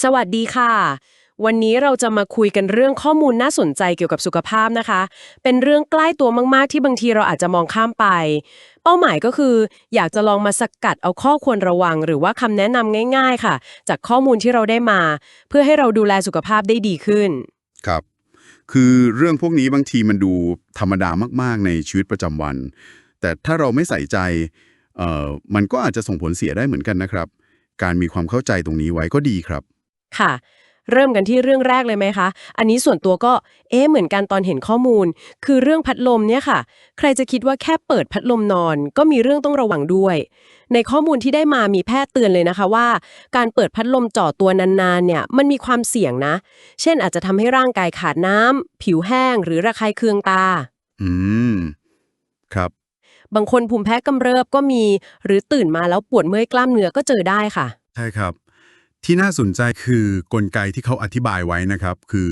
สวัสดีค่ะ วันนี้เราจะมาคุยกันเรื่องข้อมูลน่าสนใจเกี่ยวกับสุขภาพนะคะ เป็นเรื่องใกล้ตัวมาก ๆ ที่บางทีเราอาจจะมองข้ามไป เป้าหมายก็คือ อยากจะลองมาสกัดเอาข้อควรระวัง หรือว่าคำแนะนำง่าย ๆ ค่ะ จากข้อมูลที่เราได้มา เพื่อให้เราดูแลสุขภาพได้ดีขึ้น ครับ คือเรื่องพวกนี้บางทีมันดูธรรมดามาก ๆ ในชีวิตประจำวัน แต่ถ้าเราไม่ใส่ใจเอ่อมันก็อาจจะส่งผลเสียได้เหมือนกันนะครับ การมีความเข้าใจตรงนี้ไว้ก็ดีครับ ค่ะ เริ่มกันที่เรื่องแรกเลยไหมคะ อันนี้ส่วนตัวก็เอ๊ะเหมือนกันตอนเห็นข้อมูล คือเรื่องพัดลมเนี่ยค่ะ ใครจะคิดว่าแค่เปิดพัดลมนอน ก็มีเรื่องต้องระวังด้วย ในข้อมูลที่ได้มามีแพทย์เตือนเลยนะคะว่า การเปิดพัดลมจ่อตัวนานๆเนี่ยมันมีความเสี่ยงนะ เช่นอาจจะทำให้ร่างกายขาดน้ำผิวแห้ง หรือระคายเคืองตา อืม ครับ บางคนภูมิแพ้กำเริบก็มี หรือตื่นมาแล้วปวดเมื่อยกล้ามเนื้อก็เจอได้ค่ะ ใช่ครับ ที่น่าสนใจคือกลไกที่เขาอธิบายไว้นะครับ คือ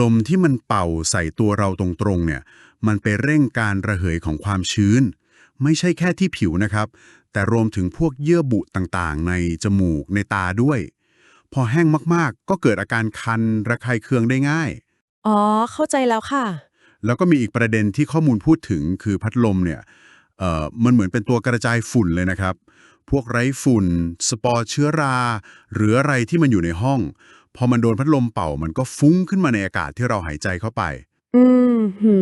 ลมที่มันเป่าใส่ตัวเราตรงๆเนี่ยมันไปเร่งการระเหยของความชื้น ไม่ใช่แค่ที่ผิวนะครับ แต่รวมถึงพวกเยื่อบุต่างๆ ในจมูกในตาด้วย พอแห้งมากๆ ก็เกิดอาการคันระคายเคืองได้ง่าย อ๋อ เข้าใจแล้วค่ะ แล้วก็มีอีกประเด็นที่ข้อมูลพูดถึงคือพัดลมเนี่ยเอ่อมันเหมือนเป็นตัวกระจายฝุ่นเลยนะครับ พวกไร้ฝุ่น สปอร์เชื้อรา หรืออะไรที่มันอยู่ในห้อง พอมันโดนพัดลมเป่ามันก็ฟุ้งขึ้นมาในอากาศที่เราหายใจเข้าไป อืมหื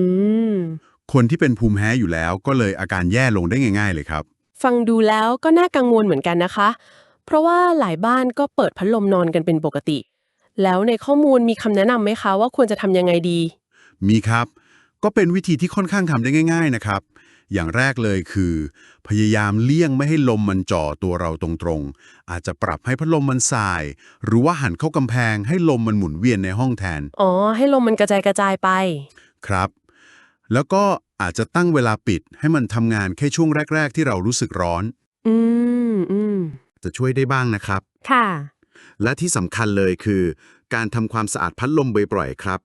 มคนที่เป็นภูมิแพ้อยู่แล้วก็เลยอาการแย่ลงได้ง่าย ๆ เลยครับ ฟังดูแล้วก็น่ากังวลเหมือนกันนะคะ เพราะว่าหลายบ้านก็เปิดพัดลมนอนกันเป็นปกติ แล้วในข้อมูลมีคำแนะนำไหมคะว่าควรจะทำยังไงดี มีครับ ก็เป็นวิธีที่ค่อนข้างทำได้ง่าย ๆ นะครับ อย่างแรกเลยคือ พยายามเลี่ยงไม่ให้ลมมันจ่อตัวเราตรงๆ อาจจะปรับให้พัดลมมันสาย หรือว่าหันเข้ากำแพงให้ลมมันหมุนเวียนในห้องแทน อ๋อ ให้ลมมันกระจายกระจายไป ครับ แล้วก็อาจจะตั้งเวลาปิดให้มันทำงานแค่ช่วงแรก ๆ ที่เรารู้สึกร้อน อืมอืมจะช่วยได้บ้างนะครับ ค่ะ และที่สำคัญเลยคือ การทำความสะอาดพัดลมบ่อยๆครับ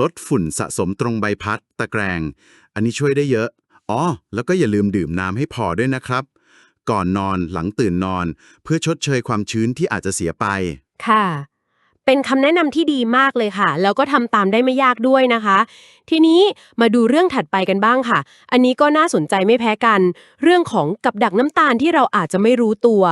ลดฝุ่นสะสมตรงใบพัด ตะแกรง อันนี้ช่วยได้เยอะ อ๋อ แล้วก็อย่าลืมดื่มน้ำให้พอด้วยนะครับ ก่อนนอนหลังตื่นนอน เพื่อชดเชยความชื้นที่อาจจะเสียไป ค่ะ เป็นคำแนะนำที่ดีมากเลยค่ะ แล้วก็ทำตามได้ไม่ยากด้วยนะคะ ทีนี้มาดูเรื่องถัดไปกันบ้างค่ะ อันนี้ก็น่าสนใจไม่แพ้กัน เรื่องของกับดักน้ำตาลที่เราอาจจะไม่รู้ตัว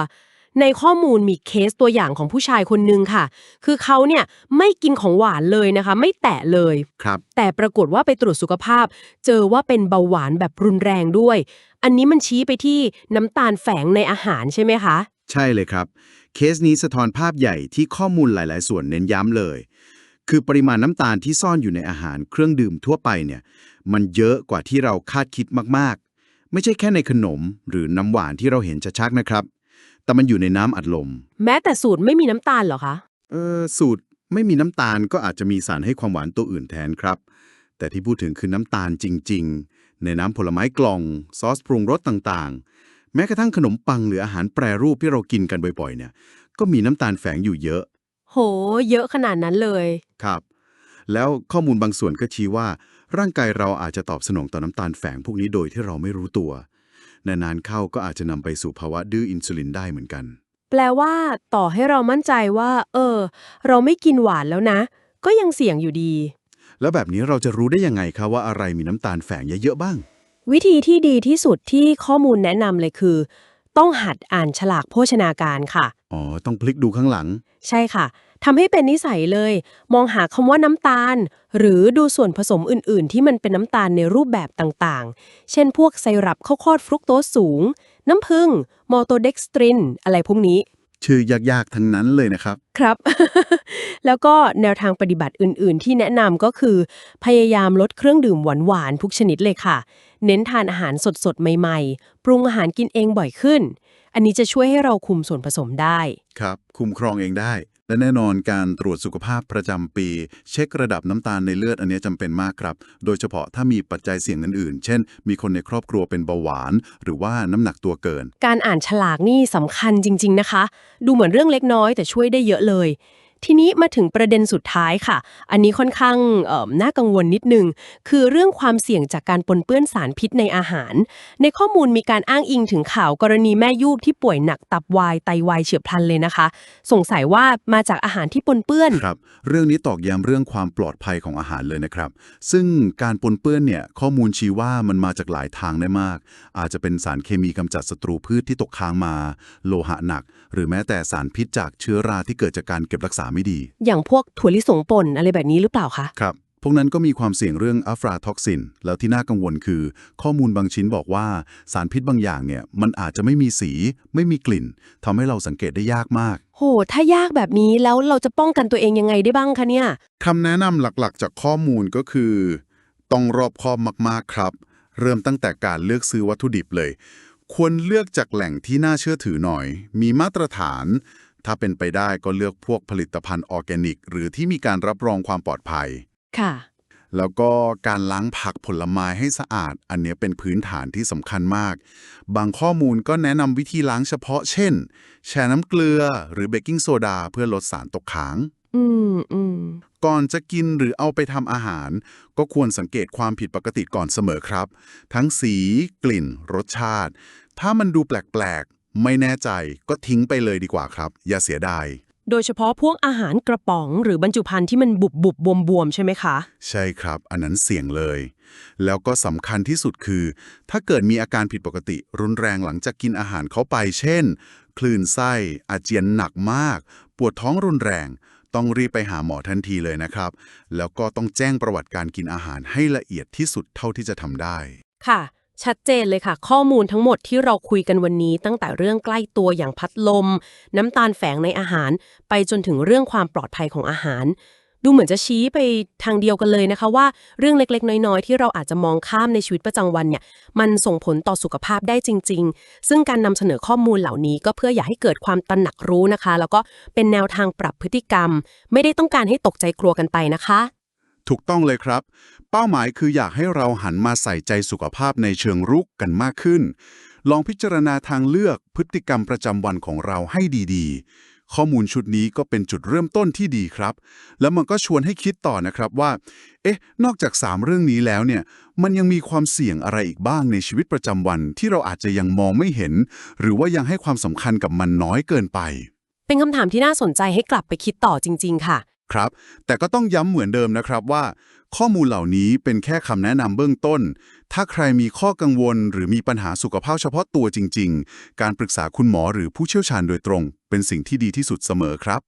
ในข้อมูลมีเคสตัวอย่างของผู้ชายคนหนึ่งค่ะ คือเขาเนี่ยไม่กินของหวานเลยนะคะ ไม่แตะเลย ครับ แต่ปรากฏว่าไปตรวจสุขภาพ เจอว่าเป็นเบาหวานแบบรุนแรงด้วย อันนี้มันชี้ไปที่น้ำตาลแฝงในอาหารใช่ไหมคะ ใช่เลยครับ เคสนี้สะท้อนภาพใหญ่ที่ข้อมูลหลาย ๆ ส่วนเน้นย้ำเลย คือปริมาณน้ำตาลที่ซ่อนอยู่ในอาหารเครื่องดื่มทั่วไปเนี่ยมันเยอะกว่าที่เราคาดคิดมาก ๆ ไม่ใช่แค่ในขนมหรือน้ำหวานที่เราเห็นชัดๆนะครับ แต่มันอยู่ในน้ำอัดลม แม้แต่สูตรไม่มีน้ำตาลเหรอคะ เออสูตรไม่มีน้ำตาลก็อาจจะมีสารให้ความหวานตัวอื่นแทนครับ แต่ที่พูดถึงคือน้ำตาลจริง ๆ ในน้ำผลไม้กล่อง ซอสปรุงรสต่างๆ แม้กระทั่งขนมปังหรืออาหารแปรรูปที่เรากินกันบ่อยๆ เนี่ย ก็มีน้ำตาลแฝงอยู่เยอะ โห เยอะขนาดนั้นเลย ครับ แล้วข้อมูลบางส่วนก็ชี้ว่า ร่างกายเราอาจจะตอบสนองต่อน้ำตาลแฝงพวกนี้โดยที่เราไม่รู้ตัว นานๆเข้าก็อาจจะนำไปสู่ภาวะดื้ออินซูลินได้เหมือนกัน แปลว่า ต่อให้เรามั่นใจว่า เออ เราไม่กินหวานแล้วนะ ก็ยังเสี่ยงอยู่ดี แล้วแบบนี้เราจะรู้ได้ยังไงคะว่าอะไรมีน้ำตาลแฝงเยอะๆบ้าง วิธีที่ดีที่สุดที่ข้อมูลแนะนำเลยคือ ต้องหัดอ่านฉลากโภชนาการค่ะ อ๋อ ต้องพลิกดูข้างหลัง ใช่ค่ะ ทำให้เป็นนิสัยเลย มองหาคำว่าน้ำตาล หรือดูส่วนผสมอื่น ๆ ที่มันเป็นน้ำตาลในรูปแบบต่างๆ เช่นพวกไซรัปข้าวโพดฟรุกโตสสูง น้ำผึ้งมอโตเด็กสตริน อะไรพวกนี้ ชื่อยากๆ ทั้งนั้นเลยนะครับ ครับ แล้วก็แนวทางปฏิบัติอื่น ๆ ที่แนะนำก็คือ พยายามลดเครื่องดื่มหวาน ๆ ทุกชนิดเลยค่ะ เน้นทานอาหารสด ๆ ใหม่ ๆ ปรุงอาหารกินเองบ่อยขึ้น อันนี้จะช่วยให้เราคุมส่วนผสมได้ ครับ คุมครองเองได้ และแน่นอนการตรวจสุขภาพประจำปี เช็คระดับน้ำตาลในเลือดอันนี้จำเป็นมากครับ โดยเฉพาะถ้ามีปัจจัยเสี่ยงอื่นๆ เช่น มีคนในครอบครัวเป็นเบาหวาน หรือว่าน้ำหนักตัวเกิน การอ่านฉลากนี่สำคัญจริง ๆ นะคะ ดูเหมือนเรื่องเล็กน้อยแต่ช่วยได้เยอะเลย ทีนี้มาถึงประเด็นสุดท้ายค่ะ อันนี้ค่อนข้างน่ากังวลนิดนึง คือเรื่องความเสี่ยงจากการปนเปื้อนสารพิษในอาหาร ในข้อมูลมีการอ้างอิงถึงข่าวกรณีแม่ยูบที่ป่วยหนักตับวายไตวายเฉียบพลันเลยนะคะ สงสัยว่ามาจากอาหารที่ปนเปื้อนครับ เรื่องนี้ตอกย้ำเรื่องความปลอดภัยของอาหารเลยนะครับ ซึ่งการปนเปื้อนเนี่ยข้อมูลชี้ว่ามันมาจากหลายทางได้มาก อาจจะเป็นสารเคมีกำจัดศัตรูพืชที่ตกค้างมา โลหะหนัก หรือแม้แต่สารพิษจากเชื้อราที่เกิดจากการเก็บรักษาไม่ดี อย่างพวกถั่วลิสงป่นอะไรแบบนี้หรือเปล่าคะ ครับ พวกนั้นก็มีความเสี่ยงเรื่องอัฟราท็อกซิน แล้วที่น่ากังวลคือ ข้อมูลบางชิ้นบอกว่าสารพิษบางอย่างเนี่ย มันอาจจะไม่มีสี ไม่มีกลิ่นทำให้เราสังเกตได้ยากมาก โห ถ้ายากแบบนี้แล้วเราจะป้องกันตัวเองยังไงได้บ้างคะเนี่ย คำแนะนำหลักๆ จากข้อมูลก็คือ ต้องรอบคอบมากๆครับ เริ่มตั้งแต่การเลือกซื้อวัตถุดิบเลย ควรเลือกจากแหล่งที่น่าเชื่อถือหน่อย มีมาตรฐาน ถ้าเป็นไปได้ก็เลือกพวกผลิตภัณฑ์ออร์แกนิก หรือที่มีการรับรองความปลอดภัย ค่ะ แล้วก็การล้างผักผลไม้ให้สะอาด อันเนี้ยเป็นพื้นฐานที่สำคัญมาก บางข้อมูลก็แนะนำวิธีล้างเฉพาะ เช่น แช่น้ำเกลือ หรือเบกกิ้งโซดาเพื่อลดสารตกค้าง อืมอืมก่อนจะกินหรือเอาไปทำอาหาร ก็ควรสังเกตความผิดปกติก่อนเสมอครับ ทั้งสี กลิ่น รสชาติ ถ้ามันดูแปลกๆ ไม่แน่ใจก็ทิ้งไปเลยดีกว่าครับ อย่าเสียดาย โดยเฉพาะพวกอาหารกระป๋อง หรือบรรจุภัณฑ์ที่มันบุบบุบบวมบวมๆ ใช่ไหมคะ ใช่ครับ อันนั้นเสี่ยงเลย แล้วก็สำคัญที่สุดคือ ถ้าเกิดมีอาการผิดปกติ รุนแรงหลังจากกินอาหารเข้าไป เช่น คลื่นไส้ อาเจียนหนักมาก ปวดท้องรุนแรง ต้องรีบไปหาหมอทันทีเลยนะครับ แล้วก็ต้องแจ้งประวัติการกินอาหารให้ละเอียดที่สุดเท่าที่จะทำได้ ค่ะ ชัดเจนเลยค่ะ ข้อมูลทั้งหมดที่เราคุยกันวันนี้ ตั้งแต่เรื่องใกล้ตัวอย่างพัดลม น้ำตาลแฝงในอาหาร ไปจนถึงเรื่องความปลอดภัยของอาหาร ดูเหมือนจะชี้ไปทางเดียวกันเลยนะคะว่าเรื่องเล็กๆ น้อยๆ ที่เราอาจจะมองข้ามในชีวิตประจำวันเนี่ยมันส่งผลต่อสุขภาพได้จริง ๆ ซึ่งการนำเสนอข้อมูลเหล่านี้ก็เพื่ออยากให้เกิดความตระหนักรู้นะคะ แล้วก็เป็นแนวทางปรับพฤติกรรม ไม่ได้ต้องการให้ตกใจกลัวกันไปนะคะ ถูกต้องเลยครับ เป้าหมายคืออยากให้เราหันมาใส่ใจสุขภาพในเชิงรุกกันมากขึ้น ลองพิจารณาทางเลือกพฤติกรรมประจำวันของเราให้ดีๆ ข้อมูลชุดนี้ก็เป็นจุดเริ่มต้นที่ดีครับ แล้วมันก็ชวนให้คิดต่อนะครับว่า เอ๊ะ นอกจาก 3 เรื่องนี้แล้วเนี่ย มันยังมีความเสี่ยงอะไรอีกบ้างในชีวิตประจำวันที่เราอาจจะยังมองไม่เห็น หรือว่ายังให้ความสำคัญกับมันน้อยเกินไป เป็นคำถามที่น่าสนใจให้กลับไปคิดต่อจริง ๆ ค่ะ ครับ แต่ก็ต้องย้ำเหมือนเดิมนะครับว่า ข้อมูลเหล่านี้เป็นแค่คำแนะนำเบื้องต้น ถ้าใครมีข้อกังวล หรือมีปัญหาสุขภาพเฉพาะตัวจริง ๆ การปรึกษาคุณหมอหรือผู้เชี่ยวชาญโดยตรง เป็นสิ่งที่ดีที่สุดเสมอครับ